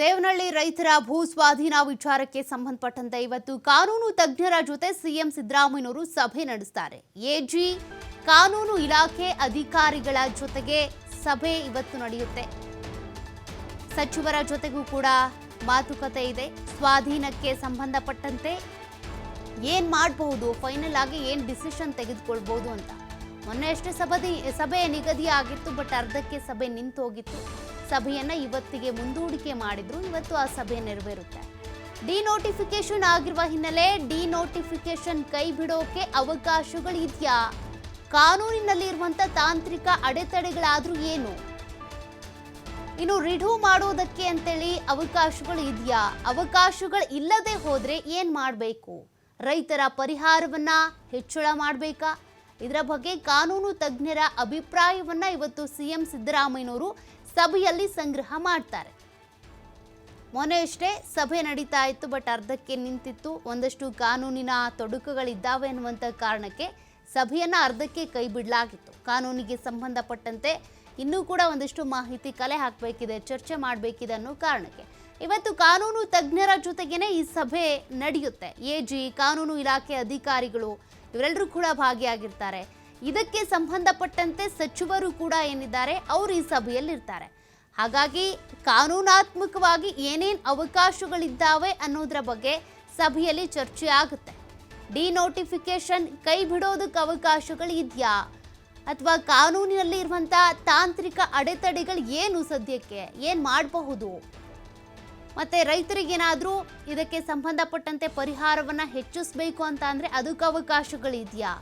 ದೇವನಹಳ್ಳಿ ರೈತರ ಭೂ ಸ್ವಾಧೀನ ವಿಚಾರಕ್ಕೆ ಸಂಬಂಧಪಟ್ಟಂತೆ ಇವತ್ತು ಕಾನೂನು ತಜ್ಞರ ಜೊತೆ ಸಿಎಂ ಸಿದ್ದರಾಮಯ್ಯನವರು ಸಭೆ ನಡೆಸ್ತಾರೆ. ಎಜಿ, ಕಾನೂನು ಇಲಾಖೆ ಅಧಿಕಾರಿಗಳ ಜೊತೆಗೆ ಸಭೆ ಇವತ್ತು ನಡೆಯುತ್ತೆ. ಸಚಿವರ ಜೊತೆಗೂ ಕೂಡ ಮಾತುಕತೆ ಇದೆ. ಸ್ವಾಧೀನಕ್ಕೆ ಸಂಬಂಧಪಟ್ಟಂತೆ ಏನ್ ಮಾಡಬಹುದು ಫೈನಲ್ ಆಗಿ ಏನ್ ಡಿಸಿಷನ್ ತೆಗೆದುಕೊಳ್ಬಹುದು ಅಂತ. ಮೊನ್ನೆ ಅಷ್ಟೇ ಸಭೆ ಸಭೆ ನಿಗದಿ ಆಗಿತ್ತು ಬಟ್ ಅರ್ಧಕ್ಕೆ ಸಭೆ ನಿಂತು ಹೋಗಿತ್ತು ಸಭೆಯನ್ನ ಇವತ್ತಿಗೆ ಮುಂದೂಡಿಕೆ ಮಾಡಿದ್ರು. ಇವತ್ತು ಆ ಸಭೆ ನೆರವೇರುತ್ತೆ. ಡಿನೋಟಿಫಿಕೇಶನ್ ಆಗಿರುವ ಹಿನ್ನೆಲೆ ಡಿನೋಟಿಫಿಕೇಶನ್ ಕೈ ಬಿಡೋಕೆ ಅವಕಾಶಗಳಿದೆಯಾ? ಕಾನೂನಿನಲ್ಲಿ ಇರುವಂತ ತಾಂತ್ರಿಕ ಅಡೆತಡೆಗಳಾದರೂ ಏನು? ಇನ್ನು ರಿಢೂ ಮಾಡೋದಕ್ಕೆ ಅಂತೇಳಿ ಅವಕಾಶಗಳು ಇದೆಯಾ? ಅವಕಾಶಗಳು ಇಲ್ಲದೆ ಹೋದ್ರೆ ಏನು ಮಾಡಬೇಕು? ರೈತರ ಪರಿಹಾರವನ್ನ ಹೆಚ್ಚಳ ಮಾಡಬೇಕಾ? ಇದರ ಬಗ್ಗೆ ಕಾನೂನು ತಜ್ಞರ ಅಭಿಪ್ರಾಯವನ್ನ ಇವತ್ತು ಸಿಎಂ ಸಿದ್ದರಾಮಯ್ಯನವರು ಸಭೆಯಲ್ಲಿ ಸಂಗ್ರಹ ಮಾಡ್ತಾರೆ. ಮೊನ್ನೆ ಅಷ್ಟೇ ಸಭೆ ನಡೀತಾ ಇತ್ತು, ಬಟ್ ಅರ್ಧಕ್ಕೆ ನಿಂತಿತ್ತು. ಒಂದಷ್ಟು ಕಾನೂನಿನ ತೊಡಕುಗಳಿದ್ದಾವೆ ಅನ್ನುವಂಥ ಕಾರಣಕ್ಕೆ ಸಭೆಯನ್ನ ಅರ್ಧಕ್ಕೆ ಕೈ ಬಿಡಲಾಗಿತ್ತು. ಕಾನೂನಿಗೆ ಸಂಬಂಧಪಟ್ಟಂತೆ ಇನ್ನೂ ಕೂಡ ಒಂದಷ್ಟು ಮಾಹಿತಿ ಕಲೆ ಹಾಕಬೇಕಿದೆ, ಚರ್ಚೆ ಮಾಡಬೇಕಿದೆ ಅನ್ನೋ ಕಾರಣಕ್ಕೆ. ಇವತ್ತು ಕಾನೂನು ತಜ್ಞರ ಜೊತೆಗೇನೆ ಈ ಸಭೆ ನಡೆಯುತ್ತೆ. ಎಜಿ ಕಾನೂನು ಇಲಾಖೆ ಅಧಿಕಾರಿಗಳು ಇವರೆಲ್ಲರೂ ಕೂಡ ಭಾಗಿಯಾಗಿರ್ತಾರೆ. ಇದಕ್ಕೆ ಸಂಬಂಧಪಟ್ಟಂತೆ ಸಚಿವರು ಕೂಡ ಏನಿದ್ದಾರೆ, ಅವರು ಈ ಸಭೆಯಲ್ಲಿರ್ತಾರೆ. ಹಾಗಾಗಿ ಕಾನೂನಾತ್ಮಕವಾಗಿ ಏನೇನು ಅವಕಾಶಗಳಿದ್ದಾವೆ ಅನ್ನೋದ್ರ ಬಗ್ಗೆ ಸಭೆಯಲ್ಲಿ ಚರ್ಚೆ ಆಗುತ್ತೆ. ಡಿ ನೋಟಿಫಿಕೇಶನ್ ಕೈ ಬಿಡೋದಕ್ಕೆ ಅವಕಾಶಗಳು ಇದೆಯಾ? ಅಥವಾ ಕಾನೂನಿನಲ್ಲಿ ಇರುವಂಥ ತಾಂತ್ರಿಕ ಅಡೆತಡೆಗಳು ಏನು ಸದ್ಯಕ್ಕೆ? ಏನು ಮಾಡಬಹುದು? ಮತ್ತೆ ರೈತರಿಗೇನಾದರೂ ಇದಕ್ಕೆ ಸಂಬಂಧಪಟ್ಟಂತೆ ಪರಿಹಾರವನ್ನ ಹೆಚ್ಚಿಸಬೇಕು ಅಂತ ಅಂದರೆ ಅದಕ್ಕೆ ಅವಕಾಶಗಳಿದೆಯಾ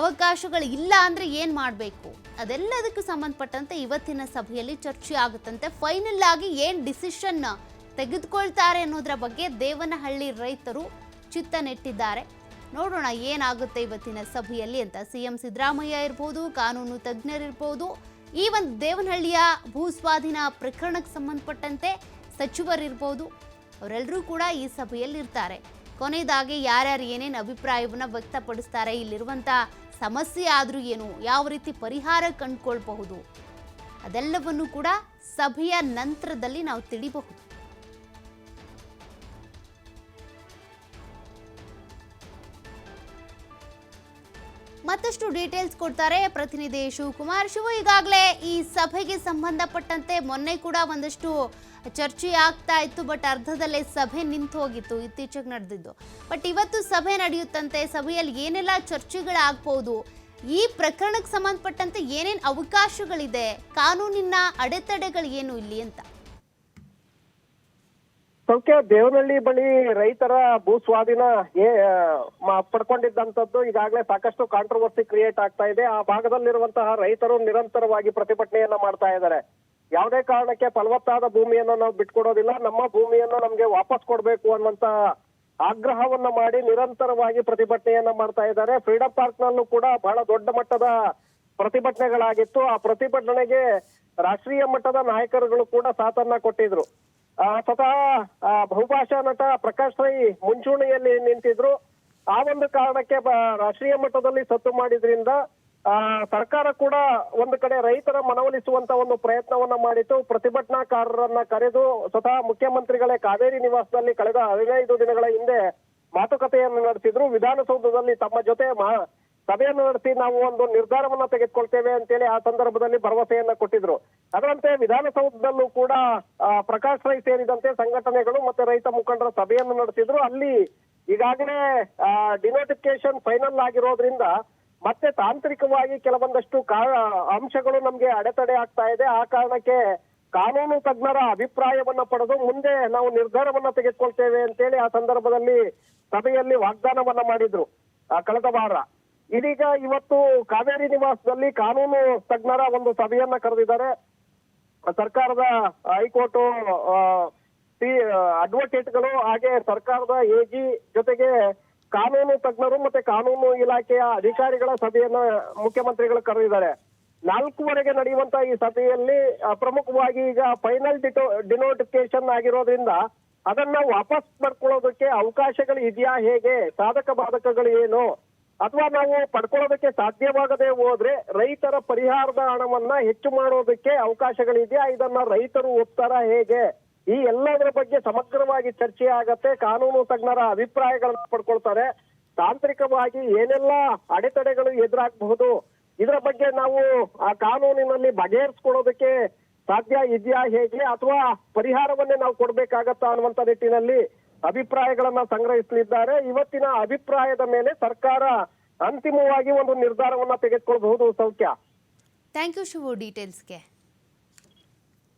ಅವಕಾಶಗಳು ಇಲ್ಲ ಅಂದ್ರೆ ಏನು ಮಾಡಬೇಕು? ಅದೆಲ್ಲದಕ್ಕೂ ಸಂಬಂಧಪಟ್ಟಂತೆ ಇವತ್ತಿನ ಸಭೆಯಲ್ಲಿ ಚರ್ಚೆ ಆಗುತ್ತಂತೆ. ಫೈನಲ್ ಆಗಿ ಏನು ಡಿಸಿಷನ್ ತೆಗೆದುಕೊಳ್ತಾರೆ ಅನ್ನೋದರ ಬಗ್ಗೆ ದೇವನಹಳ್ಳಿ ರೈತರು ಚಿತ್ತ ನೆಟ್ಟಿದ್ದಾರೆ ನೋಡೋಣ ಏನಾಗುತ್ತೆ ಇವತ್ತಿನ ಸಭೆಯಲ್ಲಿ ಅಂತ. ಸಿಎಂ ಸಿದ್ದರಾಮಯ್ಯ ಇರ್ಬೋದು, ಕಾನೂನು ತಜ್ಞರಿರ್ಬೋದು ಈ ಒಂದು ದೇವನಹಳ್ಳಿಯ ಭೂ ಸ್ವಾಧೀನ ಪ್ರಕರಣಕ್ಕೆ ಸಂಬಂಧಪಟ್ಟಂತೆ ಸಚಿವರಿರ್ಬೋದು ಅವರೆಲ್ಲರೂ ಕೂಡ ಈ ಸಭೆಯಲ್ಲಿ ಇರ್ತಾರೆ ಕೊನೆಯದಾಗಿ ಯಾರ್ಯಾರು ಏನೇನು ಅಭಿಪ್ರಾಯವನ್ನು ವ್ಯಕ್ತಪಡಿಸ್ತಾರೆ ಇಲ್ಲಿರುವಂಥ ಸಮಸ್ಯೆ ಆದರೂ ಏನು ಯಾವ ರೀತಿ ಪರಿಹಾರ ಕಂಡುಕೊಳ್ಬಹುದು ಅದೆಲ್ಲವನ್ನು ಕೂಡ ಸಭೆಯ ನಂತರದಲ್ಲಿ ನಾವು ತಿಳಿಬಹುದು. ಮತ್ತಷ್ಟು ಡೀಟೇಲ್ಸ್ ಕೊಡ್ತಾರೆ ಪ್ರತಿನಿಧಿ ಶಿವಕುಮಾರ್. ಶಿವು, ಈಗಾಗಲೇ ಈ ಸಭೆಗೆ ಸಂಬಂಧಪಟ್ಟಂತೆ ಮೊನ್ನೆ ಕೂಡ ಒಂದಷ್ಟು ಚರ್ಚೆ ಆಗ್ತಾ ಇತ್ತು ಬಟ್ ಅರ್ಧದಲ್ಲೇ ಸಭೆ ನಿಂತು ಹೋಗಿತ್ತು, ಇತ್ತೀಚೆಗೆ ನಡೆದಿದ್ದು. ಬಟ್ ಇವತ್ತು ಸಭೆ ನಡೆಯುತ್ತಂತೆ, ಸಭೆಯಲ್ಲಿ ಏನೆಲ್ಲ ಚರ್ಚೆಗಳಾಗ್ಬೋದು, ಈ ಪ್ರಕರಣಕ್ಕೆ ಸಂಬಂಧಪಟ್ಟಂತೆ ಏನೇನು ಅವಕಾಶಗಳಿದೆ, ಕಾನೂನಿನ ಅಡೆತಡೆಗಳು ಏನು ಇಲ್ಲಿ ಅಂತ? ಸೌಖ್ಯ ದೇವನಹಳ್ಳಿ ಬಳಿ ರೈತರ ಭೂ ಸ್ವಾಧೀನ ಏ ಪಡ್ಕೊಂಡಿದ್ದಂಥದ್ದು ಈಗಾಗಲೇ ಸಾಕಷ್ಟು ಕಾಂಟ್ರವರ್ಸಿ ಕ್ರಿಯೇಟ್ ಆಗ್ತಾ ಇದೆ. ಆ ಭಾಗದಲ್ಲಿರುವಂತಹ ರೈತರು ನಿರಂತರವಾಗಿ ಪ್ರತಿಭಟನೆಯನ್ನ ಮಾಡ್ತಾ ಇದ್ದಾರೆ. ಯಾವುದೇ ಕಾರಣಕ್ಕೆ ಫಲವತ್ತಾದ ಭೂಮಿಯನ್ನು ನಾವು ಬಿಟ್ಕೊಡೋದಿಲ್ಲ. ನಮ್ಮ ಭೂಮಿಯನ್ನು ನಮ್ಗೆ ವಾಪಸ್ ಕೊಡಬೇಕು ಅನ್ನುವಂತ ಆಗ್ರಹವನ್ನ ಮಾಡಿ ನಿರಂತರವಾಗಿ ಪ್ರತಿಭಟನೆಯನ್ನ ಮಾಡ್ತಾ ಇದ್ದಾರೆ. ಫ್ರೀಡಂ ಪಾರ್ಕ್ ನಲ್ಲೂ ಕೂಡ ಬಹಳ ದೊಡ್ಡ ಮಟ್ಟದ ಪ್ರತಿಭಟನೆಗಳಾಗಿತ್ತು. ಆ ಪ್ರತಿಭಟನೆಗೆ ರಾಷ್ಟ್ರೀಯ ಮಟ್ಟದ ನಾಯಕರುಗಳು ಕೂಡ ಸಾಥನ್ನ ಕೊಟ್ಟಿದ್ರು. ಸ್ವತಃ ಬಹುಭಾಷಾ ನಟ ಪ್ರಕಾಶ್ ರೈ ಮುಂಚೂಣಿಯಲ್ಲಿ ನಿಂತಿದ್ರು. ಆ ಒಂದು ಕಾರಣಕ್ಕೆ ರಾಷ್ಟ್ರೀಯ ಮಟ್ಟದಲ್ಲಿ ಸತ್ತು ಮಾಡಿದ್ರಿಂದ ಸರ್ಕಾರ ಕೂಡ ಒಂದು ಕಡೆ ರೈತರ ಮನವೊಲಿಸುವಂತ ಒಂದು ಪ್ರಯತ್ನವನ್ನ ಮಾಡಿತು. ಪ್ರತಿಭಟನಾಕಾರರನ್ನ ಕರೆದು ಸ್ವತಃ ಮುಖ್ಯಮಂತ್ರಿಗಳೇ ಕಾವೇರಿ ನಿವಾಸದಲ್ಲಿ ಕಳೆದ ಹದಿನೈದು ದಿನಗಳ ಹಿಂದೆ ಮಾತುಕತೆಯನ್ನು ನಡೆಸಿದ್ರು. ವಿಧಾನಸೌಧದಲ್ಲಿ ತಮ್ಮ ಜೊತೆ ಸಭೆಯನ್ನು ನಡೆಸಿ ನಾವು ಒಂದು ನಿರ್ಧಾರವನ್ನ ತೆಗೆದುಕೊಳ್ತೇವೆ ಅಂತೇಳಿ ಆ ಸಂದರ್ಭದಲ್ಲಿ ಭರವಸೆಯನ್ನ ಕೊಟ್ಟಿದ್ರು. ಅದರಂತೆ ವಿಧಾನಸೌಧದಲ್ಲೂ ಕೂಡ ಪ್ರಕಾಶ್ ರೈ ಸೇರಿದಂತೆ ಸಂಘಟನೆಗಳು ಮತ್ತೆ ರೈತ ಮುಖಂಡರ ಸಭೆಯನ್ನು ನಡೆಸಿದ್ರು. ಅಲ್ಲಿ ಈಗಾಗಲೇ ಡಿನೋಟಿಫಿಕೇಶನ್ ಫೈನಲ್ ಆಗಿರೋದ್ರಿಂದ ಮತ್ತೆ ತಾಂತ್ರಿಕವಾಗಿ ಕೆಲವೊಂದಷ್ಟು ಅಂಶಗಳು ನಮ್ಗೆ ಅಡೆತಡೆ ಆಗ್ತಾ ಇದೆ. ಆ ಕಾರಣಕ್ಕೆ ಕಾನೂನು ತಜ್ಞರ ಅಭಿಪ್ರಾಯವನ್ನ ಪಡೆದು ಮುಂದೆ ನಾವು ನಿರ್ಧಾರವನ್ನ ತೆಗೆದುಕೊಳ್ತೇವೆ ಅಂತೇಳಿ ಆ ಸಂದರ್ಭದಲ್ಲಿ ಸಭೆಯಲ್ಲಿ ವಾಗ್ದಾನವನ್ನ ಮಾಡಿದ್ರು ಕಳೆದ ವಾರ. ಇದೀಗ ಇವತ್ತು ಕಾವೇರಿ ನಿವಾಸದಲ್ಲಿ ಕಾನೂನು ತಜ್ಞರ ಒಂದು ಸಭೆಯನ್ನ ಕರೆದಿದ್ದಾರೆ. ಸರ್ಕಾರದ ಹೈಕೋರ್ಟ್ ಅಡ್ವೊಕೇಟ್ಗಳು ಹಾಗೆ ಸರ್ಕಾರದ ಎಜಿ ಜೊತೆಗೆ ಕಾನೂನು ತಜ್ಞರು ಮತ್ತೆ ಕಾನೂನು ಇಲಾಖೆಯ ಅಧಿಕಾರಿಗಳ ಸಭೆಯನ್ನ ಮುಖ್ಯಮಂತ್ರಿಗಳು ಕರೆದಿದ್ದಾರೆ. ನಾಲ್ಕೂವರೆಗೆ ನಡೆಯುವಂತ ಈ ಸಭೆಯಲ್ಲಿ ಪ್ರಮುಖವಾಗಿ ಈಗ ಫೈನಲ್ ಡಿಟೋ ಡಿನೋಟಿಫಿಕೇಶನ್ ಆಗಿರೋದ್ರಿಂದ ಅದನ್ನ ವಾಪಸ್ ಪಡ್ಕೊಳ್ಳೋದಕ್ಕೆ ಅವಕಾಶಗಳು ಇದೆಯಾ ಹೇಗೆ? ಸಾಧಕ ಬಾಧಕಗಳು ಏನು? ಅಥವಾ ನಾವು ಪಡ್ಕೊಳ್ಳೋದಕ್ಕೆ ಸಾಧ್ಯವಾಗದೆ ಹೋದ್ರೆ ರೈತರ ಪರಿಹಾರದ ಹಣವನ್ನ ಹೆಚ್ಚು ಮಾಡೋದಕ್ಕೆ ಅವಕಾಶಗಳಿದೆಯಾ? ಇದನ್ನ ರೈತರು ಒಪ್ತಾರ ಹೇಗೆ? ಈ ಎಲ್ಲದರ ಬಗ್ಗೆ ಸಮಗ್ರವಾಗಿ ಚರ್ಚೆ ಆಗತ್ತೆ. ಕಾನೂನು ತಜ್ಞರ ಅಭಿಪ್ರಾಯಗಳನ್ನ ಪಡ್ಕೊಳ್ತಾರೆ. ತಾಂತ್ರಿಕವಾಗಿ ಏನೆಲ್ಲ ಅಡೆತಡೆಗಳು ಎದುರಾಗಬಹುದು? ಇದರ ಬಗ್ಗೆ ನಾವು ಆ ಕಾನೂನಿನಲ್ಲಿ ಬಗೆಹರಿಸ್ಕೊಳ್ಳೋದಕ್ಕೆ ಸಾಧ್ಯ ಇದೆಯಾ ಹೇಗೆ? ಅಥವಾ ಪರಿಹಾರವನ್ನೇ ನಾವು ಕೊಡ್ಬೇಕಾಗತ್ತಾ ಅನ್ನುವಂತ ನಿಟ್ಟಿನಲ್ಲಿ ಅಭಿಪ್ರಾಯಗಳನ್ನ ಸಂಗ್ರಹಿಸಲಿದ್ದಾರೆ. ಇವತ್ತಿನ ಅಭಿಪ್ರಾಯದ ಮೇಲೆ ಸರ್ಕಾರ ಅಂತಿಮವಾಗಿ ಒಂದು ನಿರ್ಧಾರವನ್ನ ತೆಗೆದುಕೊಳ್ಳಬಹುದು ಸೌಖ್ಯ. Thank you Shivu ಡೀಟೇಲ್ಸ್ಗೆ